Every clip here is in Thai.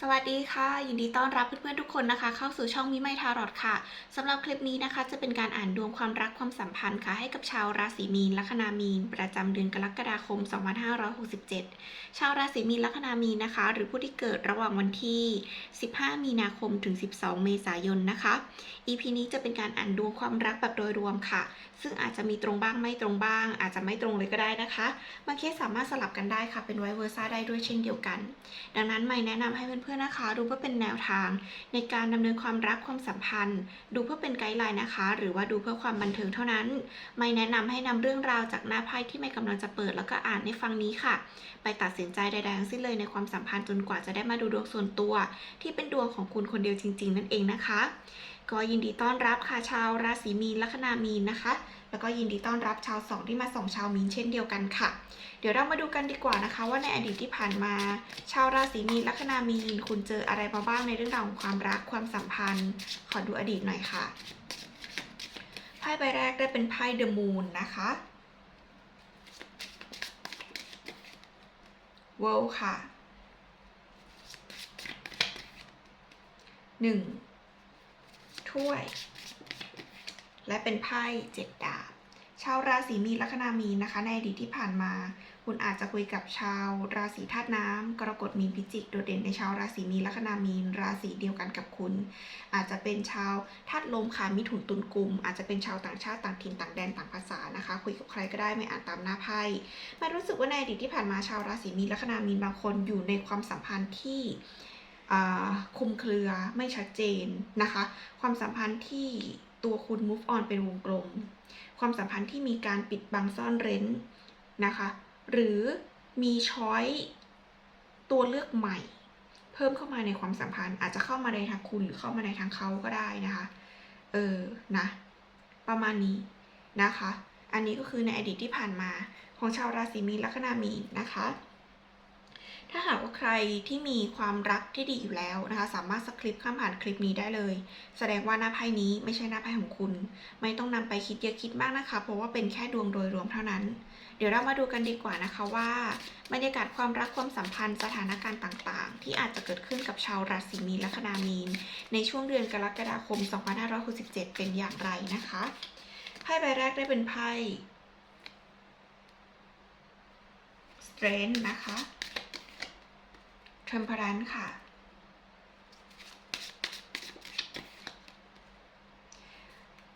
สวัสดีค่ะ ยินดีต้อนรับเพื่อนๆทุกคนนะคะ เข้าสู่ช่องมิไมทารอดค่ะสำหรับคลิปนี้นะคะ จะเป็นการอ่านดวงความรักความสัมพันธ์ค่ะ ให้กับชาวราศีมีนลัคนามีน ประจำเดือนกรกฎาคม 2567 ชาวราศีมีนลัคนามีนนะคะ หรือผู้ที่เกิดระหว่างวันที่ 15 มีนาคมถึง 12 เมษายนนะคะ EP นี้จะเป็นการอ่านดวงความรักแบบโดยรวมค่ะ ซึ่งอาจจะมีตรงบ้างไม่ตรงบ้าง อาจจะไม่ตรงเลยก็ได้นะคะบางเคสสามารถสลับกันได้ค่ะเป็นไวเวอร์ซ่าได้ด้วยเช่นเดียวกัน ดังนั้นไม่แนะนำให้เพื่อนๆนะคะ ดูเพื่อเป็นแนวทาง ในการดำเนินความรักความสัมพันธ์ ดูเพื่อเป็นไกด์ไลน์นะคะ หรือว่าดูเพื่อความบันเทิงเท่านั้น ไม่แนะนำให้นำเรื่องราวจากหน้าไพ่ที่ไม่กำลังจะเปิดแล้วก็อ่านในฟังนี้ค่ะ ไปตัดสินใจใดๆทั้งสิ้นเลยในความสัมพันธ์จนกว่าจะได้มาดูดวงส่วนตัว ที่เป็นดวงของคุณคนเดียวจริง ๆ นั่นเองนะคะ ก็ยินดีต้อนรับค่ะชาวราศีมีนลัคนามีนนะคะ แล้วก็ยินดีต้อนรับชาวสองที่มาส่องชาวมีนเช่นเดียวกันค่ะ เดี๋ยวเรามาดูกันดีกว่านะคะ ว่าในอดีตที่ผ่านมา ชาวราศีมีนลัคนามีนคุณเจออะไรมาบ้างในเรื่องราวของความรักความสัมพันธ์ ขอดูอดีตหน่อยค่ะไพ่ใบแรกได้เป็นไพ่เดอะมูนนะคะเวลค่ะหนึ่งถ้วย และเป็นไพ่เจ็ดดาบ ชาวราศีมีนลัคนามีนนะคะ ในอดีตที่ผ่านมา คุณอาจจะคุยกับชาวราศีธาตุน้ำกรกฎมีนพิจิกโดดเด่นในชาวราศีมีนลัคนามีน ราศีเดียวกันกับคุณ อาจจะเป็นชาวธาตุลมค่ะมิถุนตุลกุม อาจจะเป็นชาวต่างชาติต่างถิ่นต่างแดนต่างภาษานะคะ คุยกับใครก็ได้ไม่อ่านตามหน้าไพ่มันรู้สึกว่าในอดีตที่ผ่านมาชาวราศีมีนลัคนามีนบางคนอยู่ในความสัมพันธ์ที่คุมเครือไม่ชัดเจนนะคะ ความสัมพันธ์ที่ตัวคุณ move on เป็นวงกลม ความสัมพันธ์ที่มีการปิดบังซ่อนเร้นนะคะ หรือมีช้อยตัวเลือกใหม่ เพิ่มเข้ามาในความสัมพันธ์ อาจจะเข้ามาในทางคุณหรือเข้ามาในทางเขาก็ได้นะคะ เออนะ ประมาณนี้นะคะ อันนี้ก็คือในอดีตที่ผ่านมาของชาวราศีมีนลัคนามีนนะคะ ถ้าหากว่าใครที่มีความรักที่ดีอยู่แล้วนะคะ สามารถสคริปต์ข้ามผ่านคลิปนี้ได้เลย แสดงว่าหน้าไพ่นี้ไม่ใช่หน้าไพ่ของคุณ ไม่ต้องนำไปคิดเยอะคิดมากนะคะ เพราะว่าเป็นแค่ดวงโดยรวมเท่านั้น เดี๋ยวเรามาดูกันดีกว่านะคะว่าบรรยากาศความรักความสัมพันธ์สถานการณ์ต่างๆ ที่อาจจะเกิดขึ้นกับชาวราศีมีนและคนามีน ในช่วงเดือนกรกฎาคม 2567 เป็นอย่างไรนะคะไพ่ใบแรกได้เป็นไพ่ Strength นะคะ Temperance ค่ะ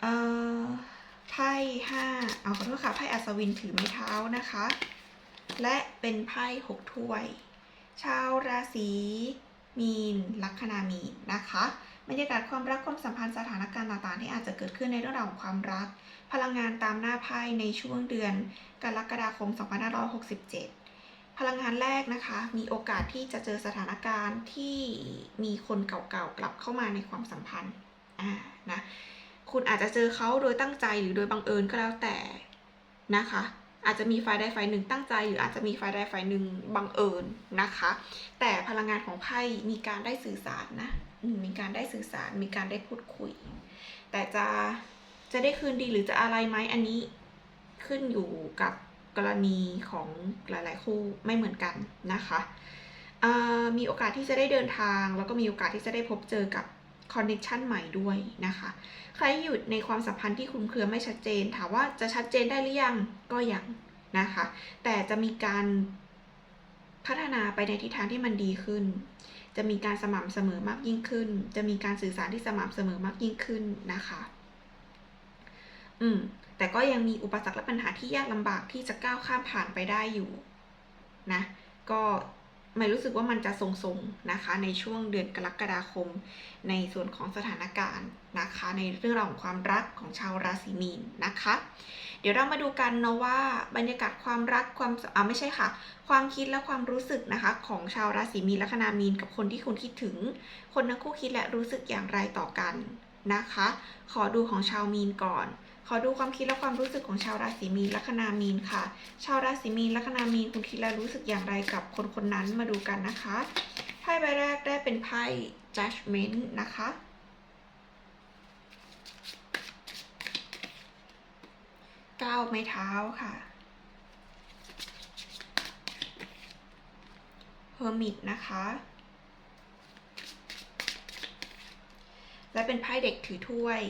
เอ่อ ไพ่ห้าเอาขอโทษค่ะ ไพ่อัศวินถือไม้เท้านะคะ และเป็นไพ่หกถ้วย ชาวราศีมีน ลัคนามีนนะคะบรรยากาศความรักความสัมพันธ์สถานการณ์ต่างๆ ที่อาจจะเกิดขึ้นในเรื่องราวของความรัก พลังงานตามหน้าไพ่ในช่วงเดือนกรกฎาคม 2567 พลังงานแรกนะคะ มีโอกาสที่จะเจอสถานการณ์ที่มีคนเก่าๆกลับเข้ามาในความสัมพันธ์อ่านะคุณอาจจะเจอเขาโดยตั้งใจหรือโดยบังเอิญก็แล้วแต่นะคะ อาจจะมีฝ่ายใดฝ่ายหนึ่งตั้งใจ หรืออาจจะมีฝ่ายใดฝ่ายหนึ่งบังเอิญนะคะ แต่พลังงานของไพ่มีการได้สื่อสารนะมีการได้สื่อสารมีการได้พูดคุย แต่จะจะได้คืนดีหรือจะอะไรไหมอันนี้ขึ้นอยู่กับ กรณีของหลาย ๆ คู่ไม่เหมือนกันนะคะมีโอกาสที่จะได้เดินทาง แล้วก็มีโอกาสที่จะได้พบเจอกับคอนเน t ชันใหม่ด้วยนะคะ ใครอยู่ในความสัมพันธ์ที่คลุมเครือไม่ชัดเจน ถามว่าจะชัดเจนได้หรือยังก็ยังนะคะ แต่จะมีการพัฒนาไปในทิศทางที่มันดีขึ้น จะมีการสม่ำเสมอมากยิ่งขึ้น จะมีการสื่อสารที่สม่ำเสมอมากยิ่งขึ้นนะคะ อืม แต่ก็ยังมีอุปสรรคและปัญหาที่ยากลำบากที่จะก้าวข้ามผ่านไปได้อยู่นะก็ไม่รู้สึกว่ามันจะทรงๆนะคะ ในช่วงเดือนกรกฎาคม ในส่วนของสถานการณ์นะคะ ในเรื่องราวของความรักของชาวราศีมีนนะคะ เดี๋ยวเรามาดูกันเนาะว่าบรรยากาศความรักความอ่าไม่ใช่ค่ะ ความคิดและความรู้สึกนะคะ ของชาวราศีมีนและคนามีนกับคนที่คุณคิดถึง คนทั้งคู่คิดและรู้สึกอย่างไรต่อกันนะคะ ขอดูของชาวมีนก่อน ขอดูความคิดและความรู้สึกของชาวราศีมีนลัคนามีนค่ะ ชาวราศีมีนลัคนามีนคุณคิดและรู้สึกอย่างไรกับคนคนนั้นมาดูกันนะคะไพ่ใบแรกได้เป็นไพ่ judgment นะคะเก้าไม้เท้าค่ะ hermit นะคะ และเป็นไพ่เด็กถือถ้วย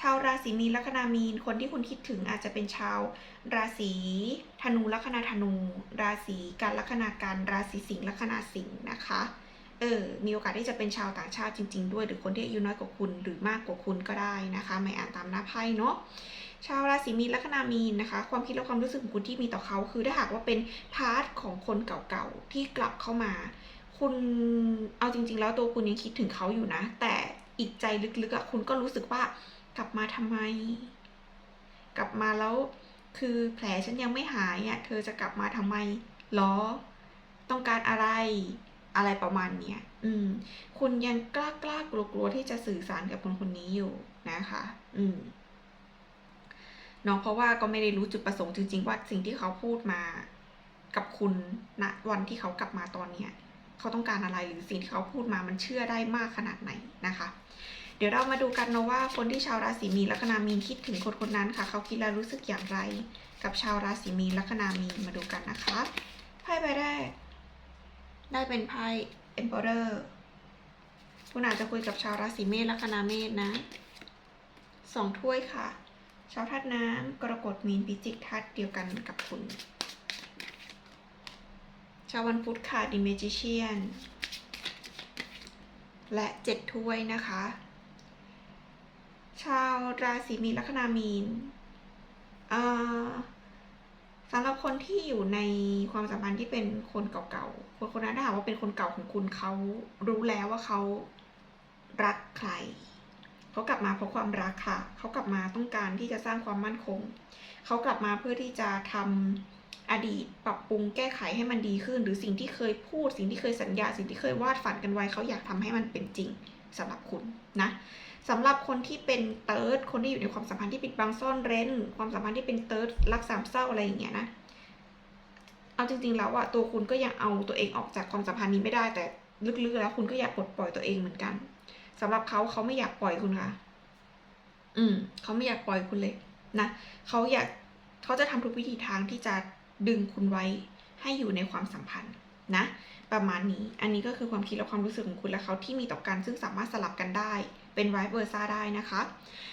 ชาวราศีมีนลัคนามีน คนที่คุณคิดถึงอาจจะเป็นชาว ราศีธนูลัคนาธนู ราศีกันลัคนากันราศีสิงห์ลัคนาสิงห์นะคะ เออ มีโอกาสที่จะเป็นชาวต่างชาติจริง ๆ ด้วย หรือคนที่อายุน้อยกว่าคุณหรือมากกว่าคุณก็ได้นะคะ ไม่อ่านตามหน้าไพ่เนาะชาวราศีมีนลัคนามีนนะคะ ความคิดและความรู้สึกของคุณที่มีต่อเขาคือถ้าหากว่าเป็นพาร์ทของคนเก่าๆที่กลับเข้ามา คุณเอาจริง ๆ แล้วตัวคุณยังคิดถึงเขาอยู่นะ แต่อีกใจลึกๆอะคุณก็รู้สึกว่า กลับมาทำไม กลับมาแล้ว คือแผลฉันยังไม่หายอะเธอจะกลับมาทำไมหรอ ต้องการอะไรอะไรประมาณเนี้ย อืม คุณยังกล้ากล้ากลัวกลัวๆที่จะสื่อสารกับคนคนนี้อยู่นะคะ อืมเนาะเพราะว่าก็ไม่ได้รู้จุดประสงค์จริง ๆ ว่าสิ่งที่เขาพูดมากับคุณณวันที่เขากลับมาตอนเนี้ย เขาต้องการอะไรหรือสิ่งที่เขาพูดมามันเชื่อได้มากขนาดไหนนะคะ เดี๋ยวเรามาดูกันนะว่าคนที่ชาวราศีมีนลัคนามีนคิดถึงคนคนนั้นค่ะ เขาคิดแล้วรู้สึกอย่างไร กับชาวราศีมีนลัคนามีนมาดูกันนะคะไพ่ใบแรก ได้เป็นไพ่ Emperor คุณอาจจะคุยกับชาวราศีเมษลัคนาเมษนะสองถ้วยค่ะ ชาวธาตุน้ำกรกฎมีนพิจิกธาตุเดียวกันกับคุณ ชาววันพุธค่ะ The Magician และเจ็ดถ้วยนะคะาวราศีมีนลัคนามีนอ่าสำหรับคนที่อยู่ในความสัมพันธ์ที่เป็นคนเก่าๆ คนคนนั้นถ้าหากว่าเป็นคนเก่าของคุณเขารู้แล้วว่าเขารักใคร เขากลับมาเพราะความรักค่ะ เขากลับมาต้องการที่จะสร้างความมั่นคง เขากลับมาเพื่อที่จะทำอดีตปรับปรุงแก้ไขให้มันดีขึ้น หรือสิ่งที่เคยพูด สิ่งที่เคยสัญญา สิ่งที่เคยวาดฝันกันไว้ เขาอยากทำให้มันเป็นจริงสำหรับคุณนะ สำหรับคนที่เป็นเติร์ดคนที่อยู่ในความสัมพันธ์ที่ปิดบังซ่อนเร้น ความสัมพันธ์ที่เป็นเติร์ดรักสามเศร้าอะไรอย่างเงี้ยนะเอาจริงๆแล้วอะตัวคุณก็ยังเอาตัวเองออกจากความสัมพันธ์นี้ไม่ได้ แต่ลึกๆแล้วคุณก็อยากปลดปล่อยตัวเองเหมือนกันสำหรับเขาเขาไม่อยากปล่อยคุณค่ะ อืมเขาไม่อยากปล่อยคุณเลยนะเขาอยากเขาจะทำทุกวิธีทางที่จะดึงคุณไว้ให้อยู่ในความสัมพันธ์ นะประมาณนี้ อันนี้ก็คือความคิดและความรู้สึกของคุณและเขาที่มีต่อกันซึ่งสามารถสลับกันได้ เป็นไวเวอร์ซ่าได้นะคะ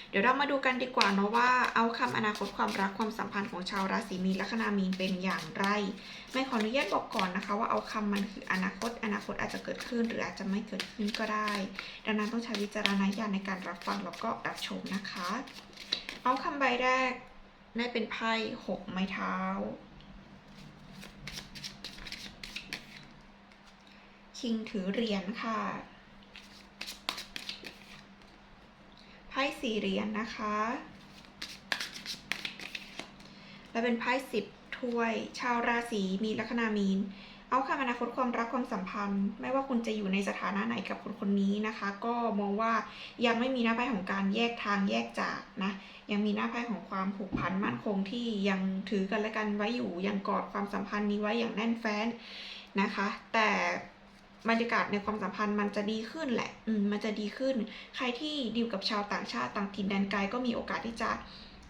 เดี๋ยวเรามาดูกันดีกว่าเนาะว่า เอาคำอนาคตความรักความสัมพันธ์ของชาวราศีมีนลัคนามีนเป็นอย่างไร ไม่ขออนุญาตบอกก่อนนะคะ ว่าเอาคำมันคืออนาคต อนาคตอาจจะเกิดขึ้นหรืออาจจะไม่เกิดขึ้นก็ได้ ดังนั้นต้องใช้วิจารณญาณในการรับฟังแล้วก็รับชมนะคะ เอาคำใบแรกได้เป็นไพ่หกไม้เท้า คิงถือเหรียญค่ะ ไพ่สี่เหรียญนะคะ และเป็นไพ่สิบถ้วย ชาวราศีมีลัคนามีน เอาคำอนาคตความรักความสัมพันธ์ ไม่ว่าคุณจะอยู่ในสถานะไหนกับคนคนนี้นะคะ ก็มองว่ายังไม่มีหน้าไพ่ของการแยกทางแยกจากนะยังมีหน้าไพ่ของความผูกพันมั่นคงที่ยังถือกันและกันไว้อยู่ยังกอดความสัมพันธ์นี้ไว้อย่างแน่นแฟ้นนะคะ แต่ บรรยากาศในความสัมพันธ์มันจะดีขึ้นแหละ อืม มันจะดีขึ้น ใครที่ดีลกับชาวต่างชาติต่างถิ่นแดนไกลก็มีโอกาสที่จะ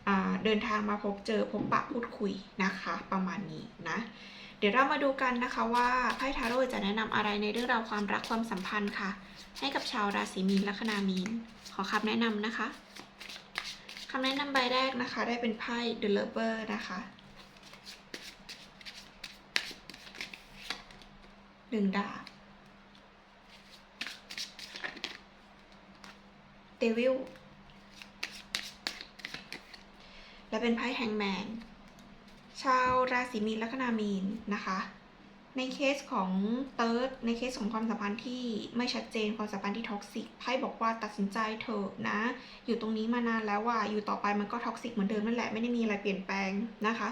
อ่าเดินทางมาพบเจอพบปะพูดคุยนะคะ ประมาณนี้นะ เดี๋ยวเรามาดูกันนะคะว่าไพ่ทาโร่จะแนะนำอะไรในเรื่องราวความรักความสัมพันธ์ค่ะ ให้กับชาวราศีมีนลัคนามีน ขอคำแนะนำนะคะคำแนะนำใบแรกนะคะ ได้เป็นไพ่ The Lover นะคะหนึ่งดาบ เดวิลและเป็นไพ่แฮงแมน ชาวราศีมีนลัคนามีนนะคะ ในเคสของเติร์ดในเคสของความสัมพันธ์ที่ไม่ชัดเจนความสัมพันธ์ที่ท็อกซิกไพ่บอกว่าตัดสินใจเถอะนะ อยู่ตรงนี้มานานแล้วว่าอยู่ต่อไปมันก็ท็อกซิกเหมือนเดิมนั่นแหละไม่ได้มีอะไรเปลี่ยนแปลงนะคะ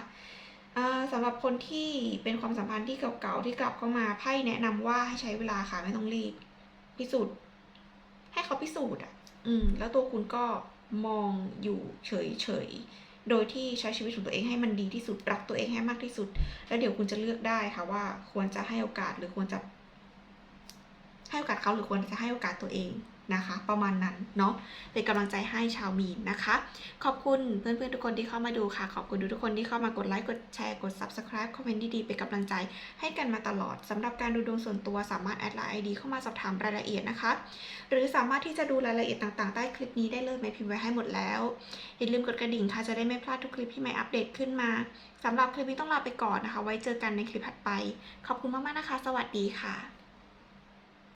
อ่าสำหรับคนที่เป็นความสัมพันธ์ที่เก่าๆที่กลับเข้ามาไพ่แนะนำว่าให้ใช้เวลาค่ะไม่ต้องรีบพิสูจน์ให้เขาพิสูจน์อะ อืม แล้วตัวคุณก็มองอยู่เฉยๆ โดยที่ใช้ชีวิตของตัวเองให้มันดีที่สุด รักตัวเองให้มากที่สุด แล้วเดี๋ยวคุณจะเลือกได้ค่ะว่า ควรจะให้โอกาสหรือควรจะ ให้โอกาสเขาหรือควรจะให้โอกาสตัวเอง นะคะ ประมาณนั้นเนาะเป็นกำลังใจให้ชาวมีนนะคะ ขอบคุณเพื่อนๆทุกคนที่เข้ามาดูค่ะ ขอบคุณทุกคนที่เข้ามากดไลค์กดแชร์กด subscribe คอมเมนต์ดีๆเป็นกำลังใจให้กันมาตลอดสำหรับการดูดวงส่วนตัวสามารถแอดไลน์ไอดีเข้ามาสอบถามรายละเอียดนะคะ หรือสามารถที่จะดูรายละเอียดต่างๆใต้คลิปนี้ได้เลยไม่พิมพ์ไว้ให้หมดแล้วอย่าลืมกดกระดิ่งค่ะจะได้ไม่พลาดทุกคลิปที่ไม่อัปเดตขึ้นมาสำหรับคลิปนี้ต้องลาไปก่อนนะคะ ไว้เจอกันในคลิปถัดไป ขอบคุณมากๆนะคะ สวัสดีค่ะ